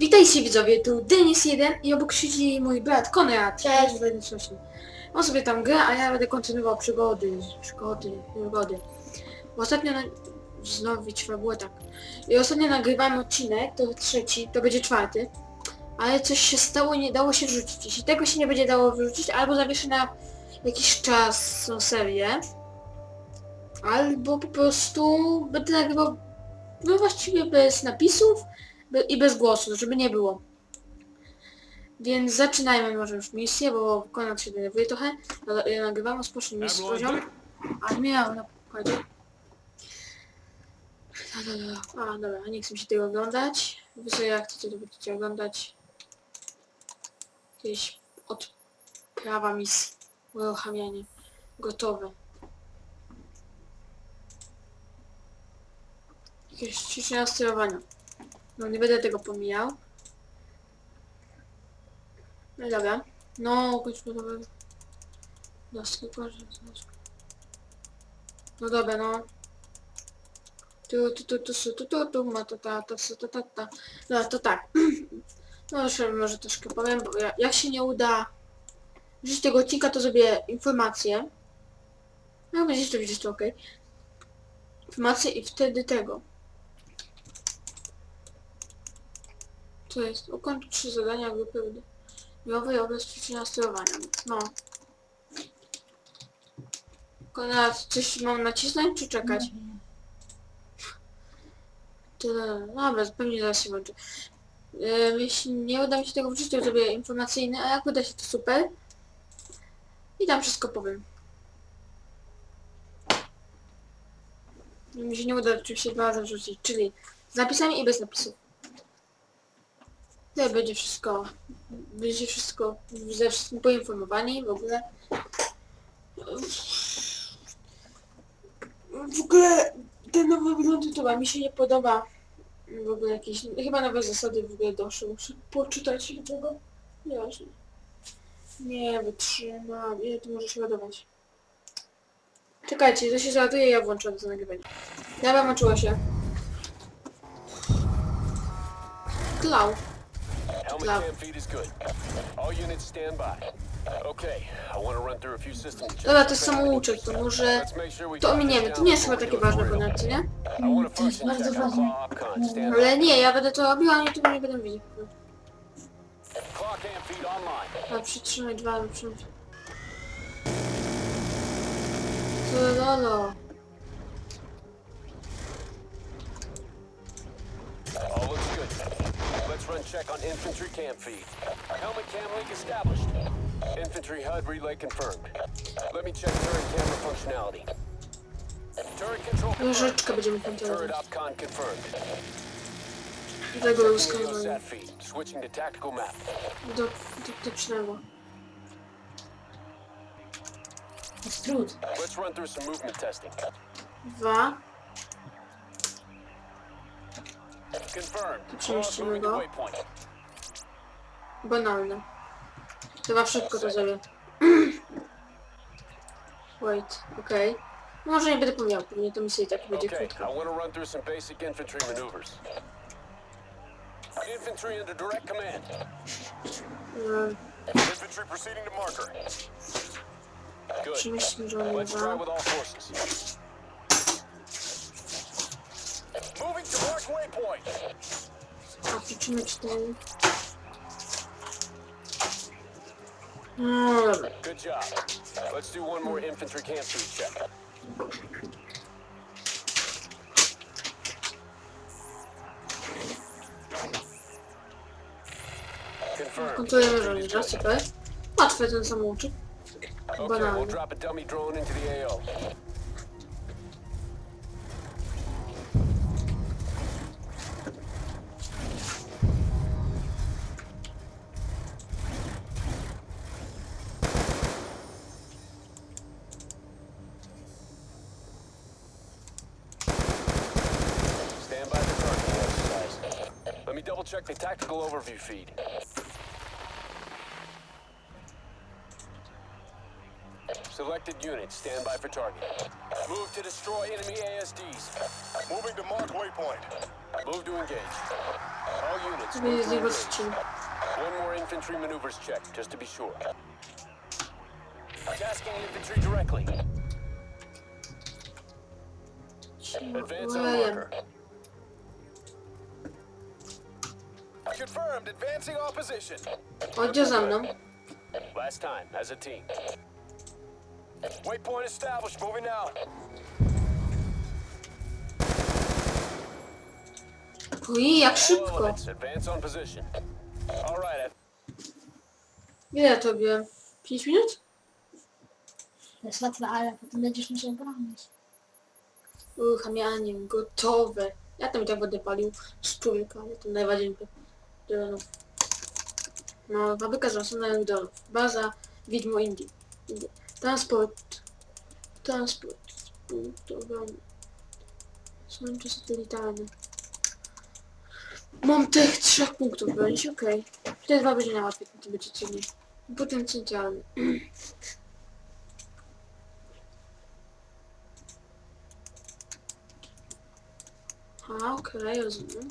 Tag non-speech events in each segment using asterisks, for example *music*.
Witajcie widzowie, tu Denis1 i obok siedzi mój brat Konrad. Cześć. Właśnie. On sobie tam gra, a ja będę kontynuował przygody, przygody, przygody. Bo ostatnio na... Znowu widzieć fabułę, tak. I ostatnio nagrywamy odcinek, to trzeci, to będzie czwarty. Ale coś się stało i nie dało się wrzucić. Jeśli tego się nie będzie dało wrzucić, albo zawieszę na jakiś czas tą serię, albo po prostu będę nagrywał no właściwie bez napisów i bez głosu, żeby nie było. Więc zaczynajmy może już misję, bo Konrad się denerwuje trochę. No, Ja nagrywam, rozpocznij misję poziom. Admirał na pokładzie. No, no, no. A, dobra, nie chcę mi się tego oglądać. Wy sobie jak chcecie, to będziecie oglądać. Jakieś odprawa misji. Uruchamianie. Gotowe. Jakieś ćwiczenia sterowania. No nie będę tego pomijał. No dobra. No, kończmy to. No, sklepy, No dobra, no. Tu, tu, tu, tu, tu, tu, tu, tu, ma to, ta, to, to, ta, ta. No to tak. *clears throat* No już może troszkę powiem, bo ja- jak się nie uda wrzucić tego odcinka, to zrobię informację. No będziecie to widzieć, to ok. Informację i wtedy tego. To jest ukończ trzy zadania grupy wydawiowej obraz ćwiczenia sterowania. No. Konrad, coś mam nacisnąć czy czekać? Tyle. Dobra, pewnie zaraz się włączy. Jeśli nie uda mi się tego wrzucić, to zrobię informacyjny, a jak uda się to super. I tam wszystko powiem. Mi się nie uda oczywiście dwa razy wrzucić, czyli z napisami i bez napisów. Tutaj będzie wszystko, będzie wszystko, ze wszystkim poinformowani w ogóle. W ogóle ten nowy wygląd YouTube'a mi się nie podoba. W ogóle jakieś, chyba nowe zasady w ogóle doszły, muszę poczytać tego. Nieważne. Nie wytrzymam, ile to może się ładować. Czekajcie, to się załaduje ja włączę to nagrywanie. Dobra, włączyło się. Klau. Love. feed is good. All units stand by. Okay, I want to run through a few systems. Dobra, to jest samouczek, to może... To ominiemy, to nie jest chyba takie ważne for real. ponad, nie? To jest bardzo ważne. Ale nie, ja będę to robiła, oni tego nie będą widzieć. Dobra, przytrzymaj dwa, przytrzymaj. Lolo. All Check on infantry cam feed. Helmet cam link established. Infantry HUD relay confirmed. Let me check turret camera functionality. Turret control będziemy Turret kontrolować. opcon confirmed. Tego był Checking skazany. Feed. Switching to tactical map. Do, przynęło. Jest trud. Let's run through some movement testing. Dwa. Przemieścimy go. Banalne. Chyba szybko to zrobię. *clears throat* Wait, okej. No Może nie będę pomijał, pewnie to misja i tak będzie Okay, krótka. infantry under direct command. Eee, Infantry proceeding to marker. Good. Let's try with all forces. Moving to waypoint. A, wliczymy cztery. No dobra. Good job. Let's do one more infantry camp feed check. Confirmed. Kontrolujemy Feed is żołnierza, super. Łatwy ten samouczek. Okay, we'll drop a dummy drone into the AO. Tactical overview feed. Selected units, stand by for target. Move to destroy enemy ASDs. Moving to mark waypoint. Move to engage. All units, move to engage. One more infantry maneuvers check, just to be sure. Tasking infantry directly. Advance on marker. Confirmed. Advancing opposition. Chodźcie za mną. Last time, as a team. Waypoint established. Moving now. Oj, jak All szybko. elements, advance on position. All right, Ile to biłem? 5 minut? To jest łatwe, ale potem będziesz musiał bronić. Uruchamianie, gotowe. Ja tam i tak będę palił szczurka, ale to najbardziej dronów. No, fabryka zaosonowych dronów. Baza Widmo Indii. Indie. Transport. Transport. Punktowany. Słońce satelitarne. Mam tych trzech punktów bronić, okej. Te dwa będzie na łatwiej, to będzie trudniej. Potem centralny. *clears throat* A, okej, rozumiem.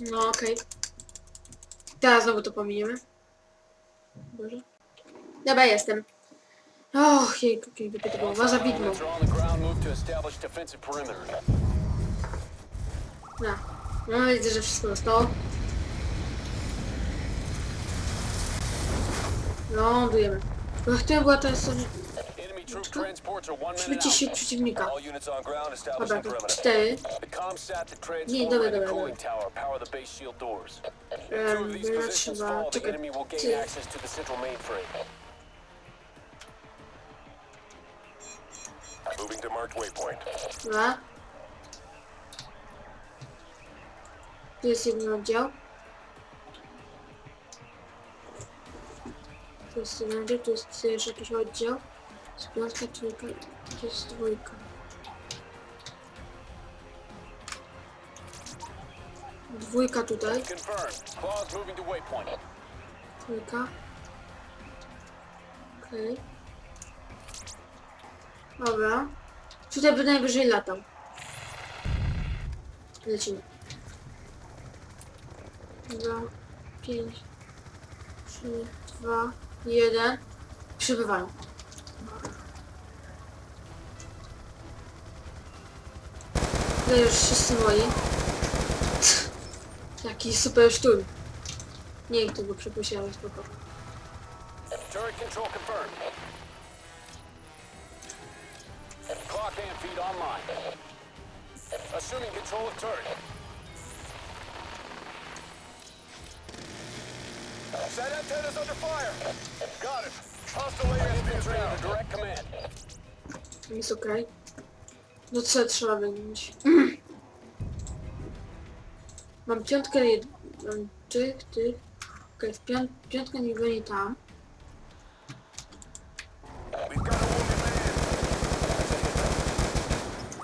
No, okej. Teraz znowu to pominiemy. Boże. Dobra, jestem. Och, jej, jakie by to było. Baza widmo. elements are on the ground. Move to establish defensive perimeter. No. No, widzę, że wszystko zostało. No, lądujemy. Bo chciałem była teraz przybycie się przeciwnika. Dobra, cztery. Nie, dobra, dobra, dobra. dobra, positions trzeba- czekaj, ty-. Dobra. Tu jest jeden oddział. Tu jest jeden oddział, tu jest jeszcze jakiś oddział. Z piątka, trójka, jest dwójka. Dwójka tutaj, trójka. Okej. Dobra. Tutaj by najwyżej latał. Lecimy. Dwa, pięć, trzy, dwa, jeden. Przybywają. Tutaj już wszyscy moi. Jaki super szturm. Nie, kto go przepuściłem, spoko. Turret control confirmed. Clock and feed online. Assuming control of turret. Set antennas under fire. Got it. Hostile ASD Infantry down. under direct command. Jest okej. Do co trzeba wymienić? Mam piątkę jed... Mam tych, tych. Okej, w piąt... piątkę nie goni tam.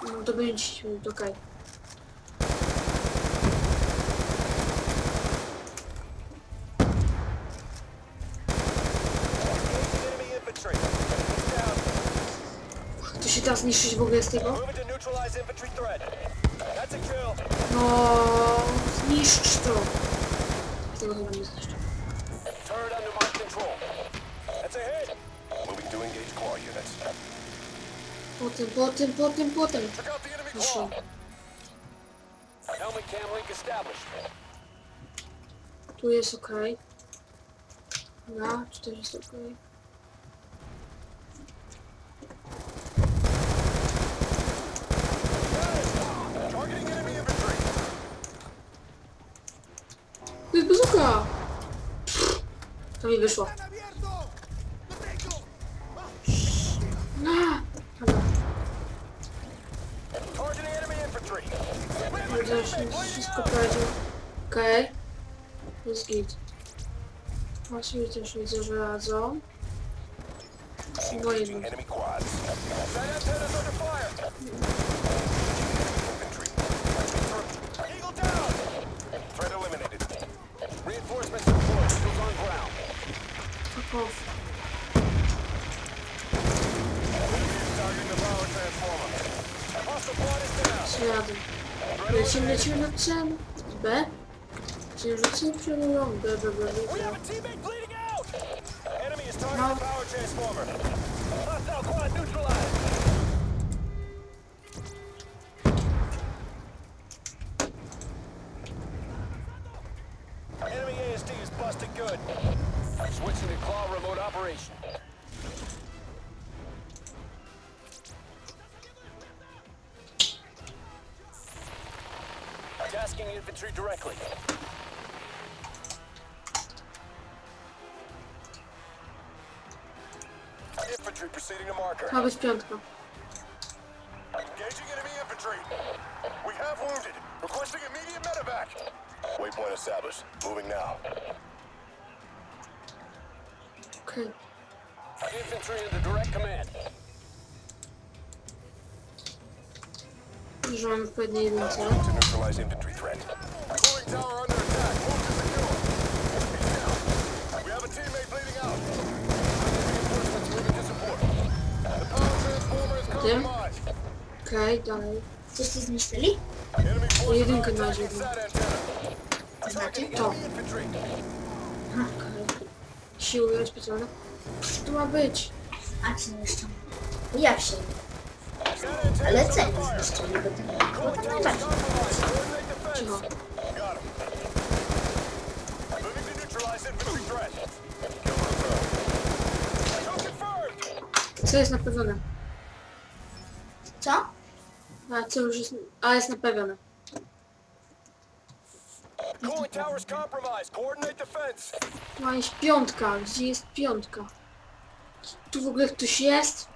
No to będzie 10 minut, okej. Enemy infantry. He's down. To się da zniszczyć w ogóle z tego? No, zniszcz to. Tego chyba nie zniszczę. Potem, potem, potem, potem. Established. Tu jest okej. Dobra, czy też jest okej enemy infantry. To jest bazuka! To mi wyszło. No, dobra. Że wszystko prowadził. Okej. Jest git. Właśnie też widzę, że radzą. Moje Engaging enemy quads. Set antennas under fire. Infantry. Eagle down. Threat eliminated. Off. Targeting the power transformer. Hostile quad is down. Zjadę. Lecimy, lecimy na C. B. Księżycy Infantry proceeding to marker. Ma być piątka. Engaging enemy infantry. We have wounded. Requesting immediate medevac. Waypoint established. Moving now. Okej. Infantry under direct command. Że mam odpowiednie jedynce. To neutralize infantry threat. Compromised. Okej, dalej. Coś ci zniszczyli? Jedynkę na antenna. To znaczy? To. Okej. Siły specjalne. Tu ma być. A ci niszczą. Jak się? Ale co nie zniszczyli? Bo to, bo to najbardziej. defense. Cicho. Got him. Moving A co już jest... A jest napełnione. Cooling tower is compromised. Coordinate defense. Tu ma jest piątka. Gdzie jest piątka? Tu w ogóle ktoś jest?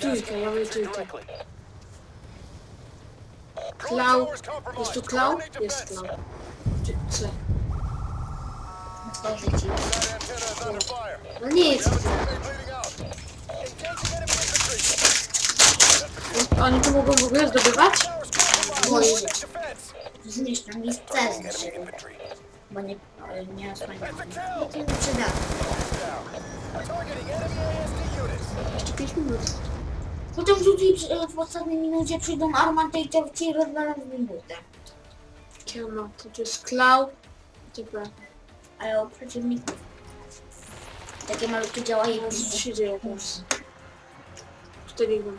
Trójka, ja mówię trójkę. Klau. Jest tu klau? Jest klau. Czy C? Otworzę ci. That antenna is under fire. No nie jest have Oni tu mogą w ogóle zdobywać? Tower's compromised. Oj. Coordinate defense. Zniszczą mi C Enemy zniszczyli. infantry. Bo nie, o, nie osłaniam. A To nie przyda. Jeszcze 5 minut. Potem rzuci przy- w ostatniej minucie przyjdą armanty i to ci rozwalą w minutę. Kielma. To tu jest klau. TP. Ale u przeciwników takie malutkie działają. Co się dzieje teraz? 4 1.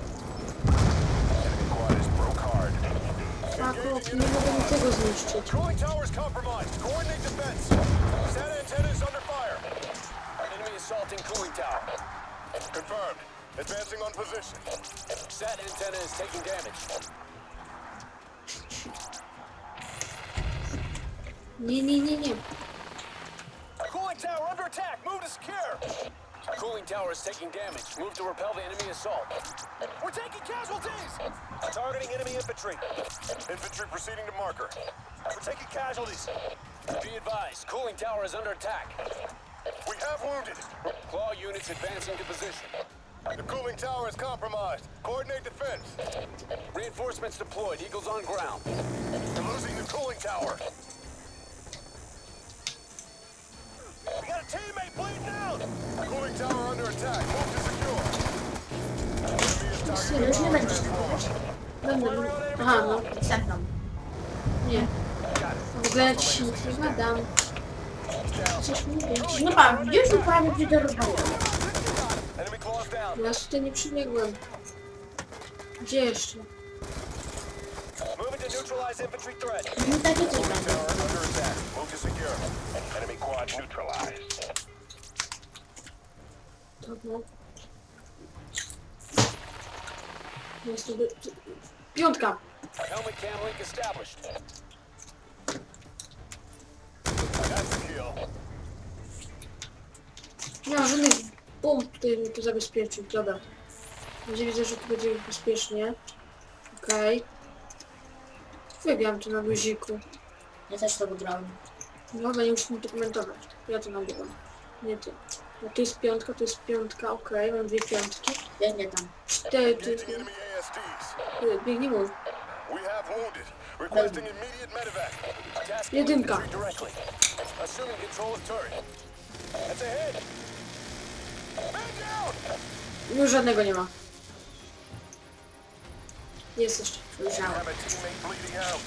Tak, nie mogę niczego zniszczyć. Cooling tower is compromised. Coordinate defense. That antenna is under fire. Enemy assaulting cooling tower. Confirmed. Advancing on position. SAT antenna is taking damage. Nie, nie, nie, nie. Cooling tower is taking damage. Move to repel the enemy assault. We're taking casualties. Targeting enemy infantry. Infantry proceeding to marker. We're taking casualties. Be advised, cooling tower is under attack. We have wounded. Claw units advancing to position. The cooling tower is compromised. Coordinate defense. Reinforcements deployed. Eagles on ground. We're losing the cooling tower. Serio, już nie będziesz transformer. Będę. Aha, no. Ze mną. Nie. W ogóle ci się nic nie gadam. Coś mówię. No pan, już tu prawie przyjdę down. Ja tutaj nie przybiegłem. Gdzie jeszcze? Moving to neutralize infantry threat. No takie coś tam. tower under attack. Move to secure. Enemy quad neutralized. Dobra. Jest tu... tu- Piątka! Helmet cam link established. Nie mam żadnych punkt, który mi to zabezpieczył. Dobra. Będzie widzę, że tu będzie bezpiecznie. Okej. Wygram to na guziku. Ja też to wygrałem. Dobra, nie musimy dokumentować. Ja to nagrywam. Nie ty. No tu jest piątka, tu jest piątka, okej, mam dwie piątki. Biegnie tam. Cztery, tu Get jest... enemy ASDs. Biegnie mój. We have wounded. Requesting immediate medevac. Tasking Jedynka. infantry directly. Assuming control of turret. That's ahead. Man down! Już żadnego nie ma. Jest jeszcze. Słyszałem. Have a teammate bleeding out.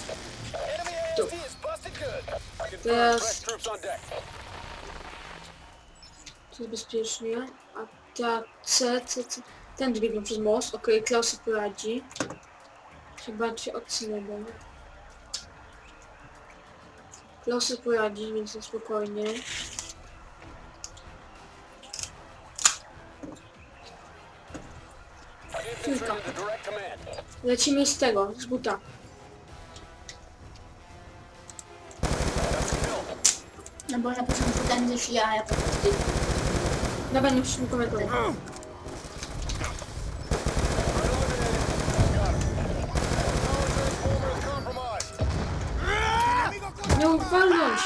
Enemy Tu. ASD is busted good. Confirmed. Teraz- Fresh troops on deck. Tu jest bezpiecznie. A ta C, C, C. Ten biegną przez most. Okej, Klaus sobie poradzi. Chyba się odsunę będę. Klaus sobie poradzi, więc spokojnie. To command. Lecimy z tego, z buta. No bo na początku gdzieś ja, a ja potem. Dobra, nie komentować. Transformer is compromised. Nie uwalnąć!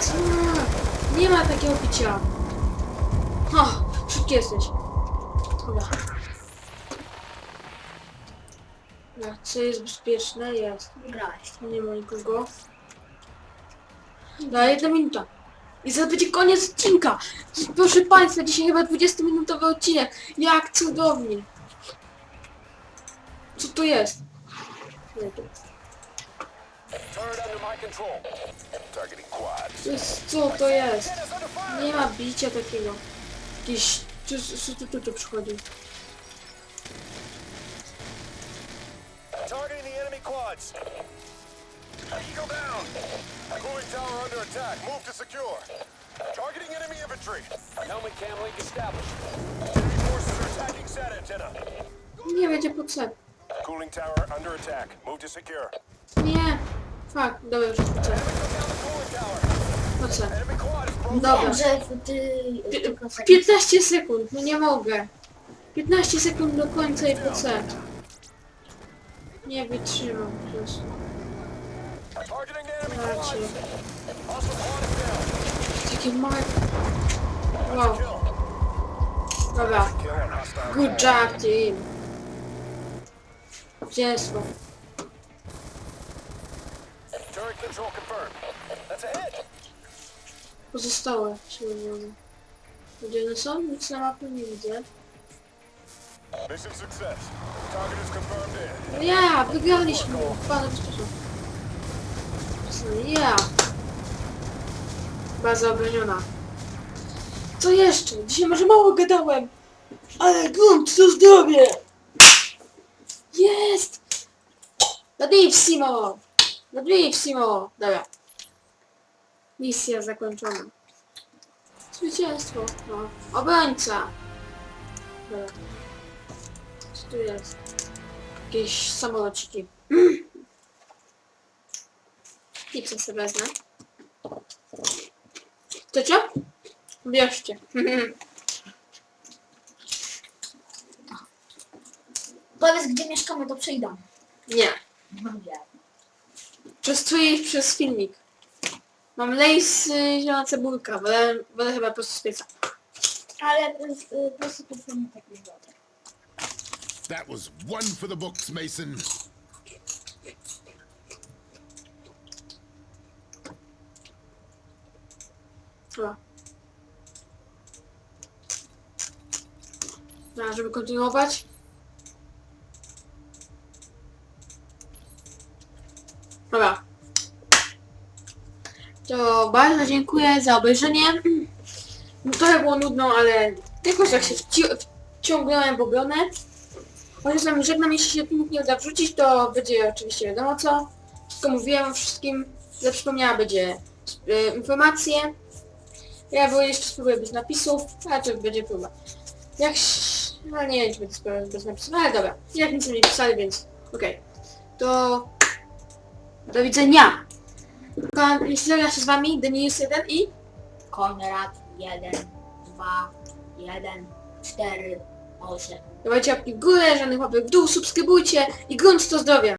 Co? Nie ma takiego picia. O, szybki jesteś. Dobra. Dobra, co jest bezpieczne? Jest. Nie ma nikogo. Dobra, jedna minuta. I zaraz będzie koniec odcinka. Proszę Państwa, dzisiaj chyba 20-minutowy odcinek. Jak cudownie. Co to jest? Nie, to jest. To co to jest? Nie ma bicia takiego. Jakiś... Tu, tu, tu, tu, tu przychodzi. Eagle down. Cooling tower under attack. Move to secure. Targeting enemy infantry. Helmet cam link established. Enemy forces are attacking SAT antenna. Nie będzie potrzeb. Cooling tower under attack. Move to secure. Nie. Fuck, dobra, już potrzeb. Down the cooling tower. Potrzeb. Enemy quad is broken. Dobra. Wiem, że ty... Pi- tylko sekund. 15 sekund, no nie mogę. 15 sekund do końca i procent. Nie wytrzymam po prostu. Down. Takie małe... Wow, dobra. Good job, team. Ahead. Pozostałe siły wrogie. Gdzie one są? Nic na mapie nie widzę. No ja, wygraliśmy. Bardzo sposób. Ja. Baza obroniona. Co jeszcze? Dzisiaj może mało gadałem. Ale grunt to zdrowie. Jest! Bravissimo! Bravissimo! Dobra. Misja zakończona. Zwycięstwo. No. Obrońca. Dobra. Co tu jest? Jakieś samolociki. *clears throat* Pizza sobie wezmę. Chcecie? Bierzcie. *laughs* Powiedz, gdzie mieszkamy, to przyjdą. Nie. Wiem. Częstuję ich przez filmik. Mam lejs y, zielona cebulka, wolę, wolę chyba po prostu z pieca. Ale to jest, y, po prostu to są nie takie dobre. That was one for the books, Mason. Dobra. Żeby kontynuować. Dobra. To bardzo dziękuję za obejrzenie. No, Trochę było nudno, ale jakoś jak się wci- wciągnąłem w obronę. Chociaż nam żegnam, jeśli się filmik nie uda wrzucić, to będzie oczywiście wiadomo co. Wszystko mówiłem o wszystkim. Za przypomniała będzie e, informacje. Ja było jeszcze spróbuję bez napisów, ale to będzie próba. Jak... No nie wiem, czy będzie spróbować bez napisów, ale dobra. Jak nic nie pisali, więc okej. To... Do widzenia! Kochani, ja się z wami, Denis 1 i... Konrad 1, 2, 1, 4, 8. Dawajcie łapki w górę, żadnych łapek w dół, subskrybujcie i grunt to zdrowie.